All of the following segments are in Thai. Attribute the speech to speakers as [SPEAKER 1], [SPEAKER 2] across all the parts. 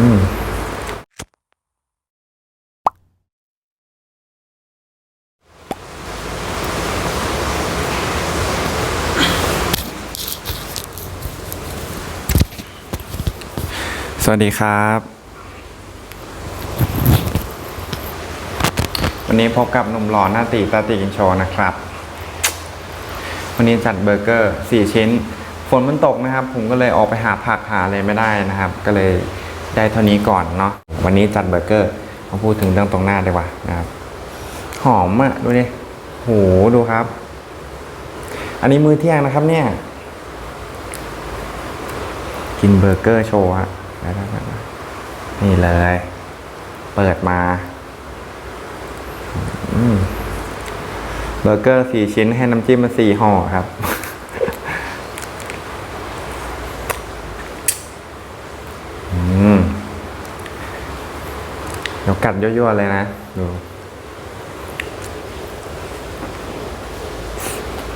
[SPEAKER 1] สวัสดีครับ วันนี้พบกับหนุ่มหล่อหน้าตีตาตีกินโชว์นะครับ วันนี้จัดเบอร์เกอร์ 4 ชิ้น ฝนมันตกนะครับ ผมก็เลยออกไปหาผักหาอะไรไม่ได้นะครับ ก็เลย ได้เท่านี้ก่อนเนาะวันนี้จัดเบอร์เกอร์มาพูดถึงเรื่องตรงหน้าดีกว่านะครับ หอมอะดูดิโหดูครับ อันนี้มือเที่ยงนะครับ เนี่ย กินเบอร์เกอร์โชว์ฮะนี่เลย เปิดมาเบอร์เกอร์สี่ชิ้นให้น้ำจิ้มมาสี่ห่อครับ อืมเดี๋ยวกัดยั่วๆเลยนะ ดู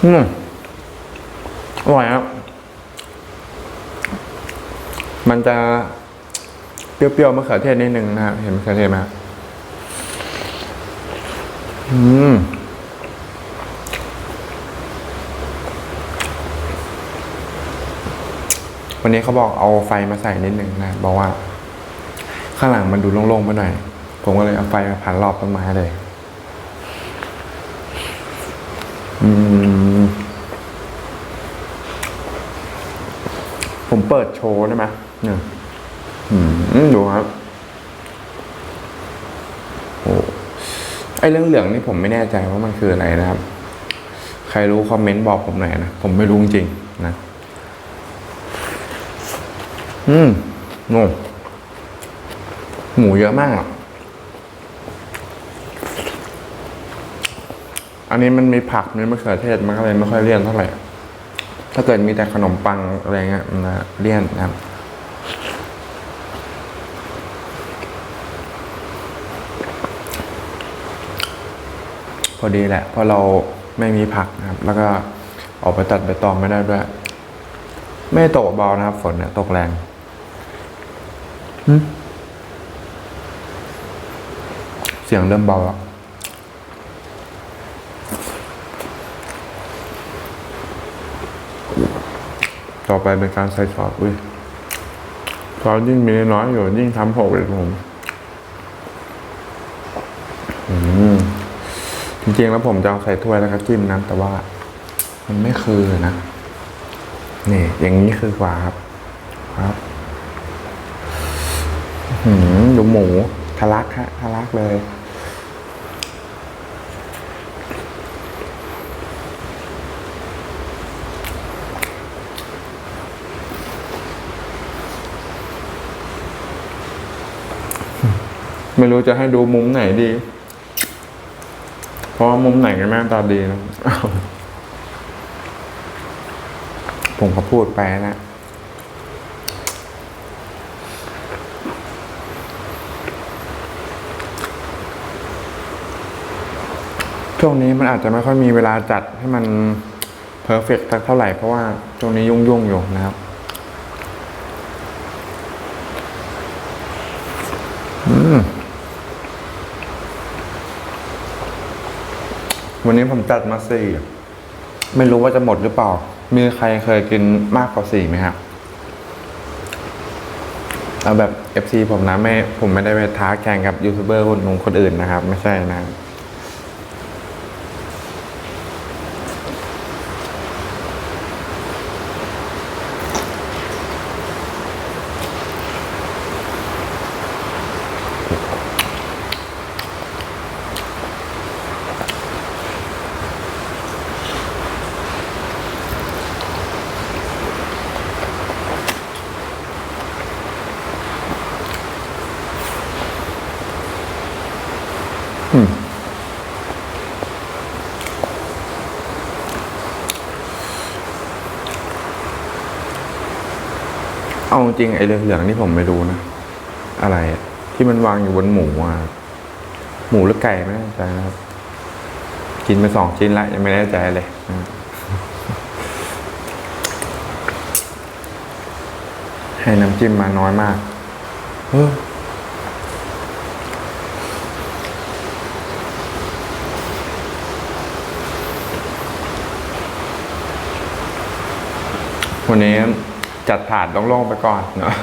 [SPEAKER 1] อืมอร่อยครับ มันจะเปรี้ยวๆมะเขือเทศนิดนึงนะครับเห็นมะเขือเทศไหมครับอืมวันนี้เขาบอกเอาไฟมาใส่นิดนึงนะ บอกว่า ข้างหลังมันดูโล่งๆไปหน่อย ผมก็เลยเอาไฟมาพันรอบต้นไม้เลย อืม ผมเปิดโชว์ได้ไหมเนี่ยดูครับโอ้ไอเรื่องเหลืองนี่ผมไม่แน่ใจว่ามันคืออะไรนะครับ ใครรู้คอมเมนต์บอกผมหน่อยนะ ผมไม่รู้จริงๆนะ อืมงงหมูเยอะมากอะ อันนี้มันมีผักมีมะเขือเทศมันก็เลยไม่ค่อยเลี่ยนเท่าไหร่ ถ้าเกิดมีแต่ขนมปังอะไรเงี้ยมันจะเลี่ยนนะครับพอดีแหละเพราะเราไม่มีผักนะครับ แล้วก็ออกไปตัดใบตองไม่ได้ด้วย ไม่ตกเบานะครับ ฝนเนี่ยตกแรงหึเสียงเริ่มเบาแล้ว ต่อไปเป็นการใส่ซอสอุ้ยซอสยิ่งมีน้อยอยู่ ยิ่งทำหกเลยผมจริงๆแล้วผมจะเอาใส่ถ้วยแล้วก็จิ้มนะแต่ว่า มันไม่คือนะ นี่ อย่างนี้คือกว่าครับ ครับหืมดูหมูทะลักฮะทะลักเลย ไม่รู้จะให้ดูมุมไหนดี เพราะมุมไหนกันแม่งตาดีนะผมก็พูดไปนะช่วงนี้มันอาจจะไม่ค่อยมีเวลาจัดให้มันเพอร์เฟกต์เท่าไหร่เพราะว่าช่วงนี้ยุ่งๆอยู่นะครับอืม วันนี้ผมจัดมาสี่ไม่รู้ว่าจะหมดหรือเปล่า มีใครเคยกินมากกว่าสี่ไหมครับเอาแบบ FC ผมนะไม่ผมไม่ได้ไปท้าแข่งกับยูทูบเบอร์คนนุ่งคนอื่นนะครับ ไม่ใช่นะ จริงไอ้เรืองเหลืองนี่ผมไม่รู้นะ อะไรที่มันวางอยู่บนหมูอะหมูหรือไก่ไม่แน่ใจนะครับ กินไปสองชิ้นล้วยังไม่แน่ใจเลยให้น้ำจิ้มมาน้อยมากเฮ้อวันนี้ จัดถาดโล่งๆไปก่อนเนาะ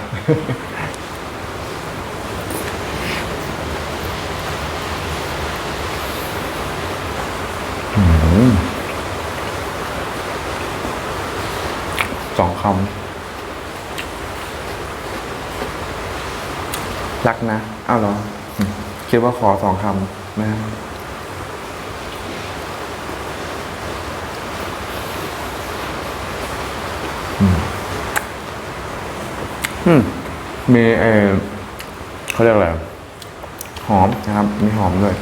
[SPEAKER 1] สองคำ รักนะเอาเหรอ คิดว่าขอสองคำนะ อืมมีเออเขาเรียกอะไรหอมนะครับ มีหอมด้วย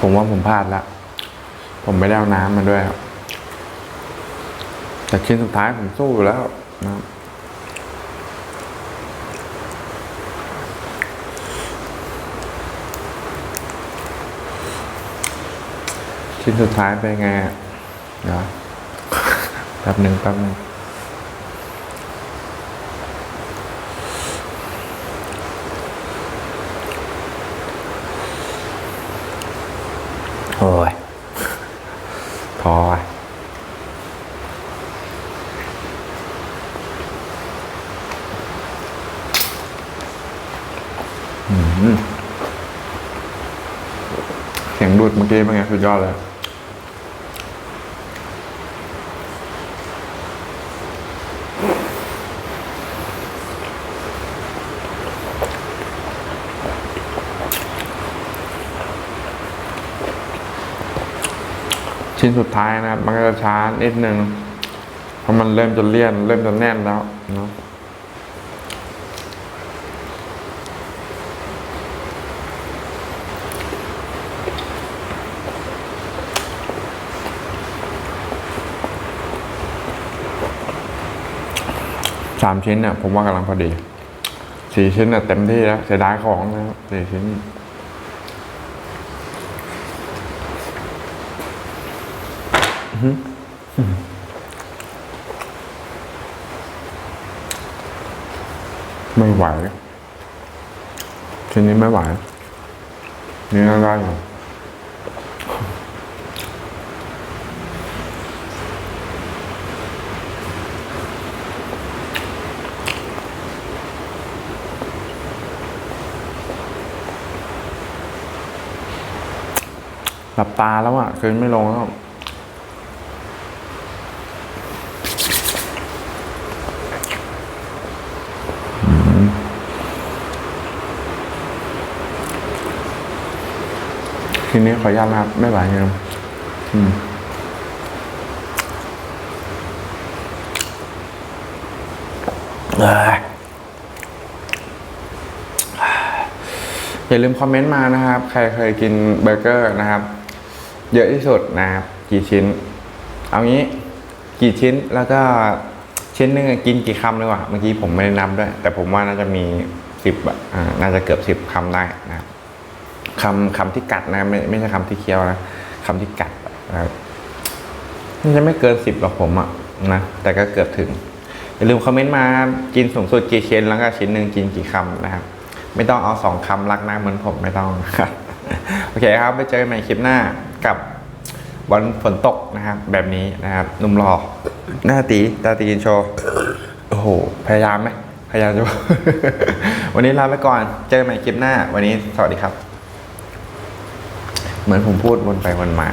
[SPEAKER 1] ผมว่าผมพลาดละ ผมไม่ได้เอาน้ำมาด้วยครับแต่ชิ้นสุดท้ายผมสู้อยู่แล้วนะครับชิ้นสุดท้ายเป็นไงอะเดี๋ยวแป๊บหนึ่งแป๊บหนึ่ง โอ้ยพอว่ะอืมเสียงดูดเมื่อกี้เป็นไงสุดยอดเลย ชิ้นสุดท้ายนะครับ มันก็จะช้านิดนึงเพราะมันเริ่มจะเลี่ยน เริ่มจะแน่นแล้วเนาะสามชิ้นเนี่ยผมว่ากำลังพอดี สี่ชิ้นเนี่ยเต็มที่แล้วเสียดายของนะครับสี่ชิ้น ไม่ไหวทีนี้ไม่ไหว นี่น่าได้อยู่หลับตาแล้วอะคืนไม่ลงแล้ว ทีนี้ขออนุญาตนะครับไม่ไหวจริงอืมเอ้ยอย่าลืมคอมเมนต์มานะครับ ใครเคยกินเบอร์เกอร์นะครับ เยอะที่สุดนะครับ กี่ชิ้น เอางี้ กี่ชิ้นแล้วก็ชิ้นหนึงกินกี่คำดีกว่าเมื่อกี้ผมไม่ได้นับด้วย แต่ผมว่าน่าจะมีสิบอ่าน่าจะเกือบสิบคำได้นะคำคำที่กัดนะไม่ไม่ใช่คำที่เคี้ยวนะคำที่กัดนะครับมันจะไม่เกินสิบหรอกผมอะนะแต่ก็เกือบถึงอย่าลืมคอมเมนต์มากินสูงสุดกี่ชิ้นแล้วก็ชิ้นหนึ่งกินกี่คำนะครับ ไม่ต้องเอาสองคำรักหน้าเหมือนผมไม่ต้องครับโอเคครับไปเจอกันใหม่คลิปหน้ากับ วันฝนตกนะครับแบบนี้นะครับหนุ่มรอหน้าตีตาตีกินโชว์โอ้โหพยายามไหมพยายามจะวันนี้ลาไปก่อนเจอกันใหม่คลิปหน้า วันนี้สวัสดีครับ เหมือนผมพูดวนไปวนมา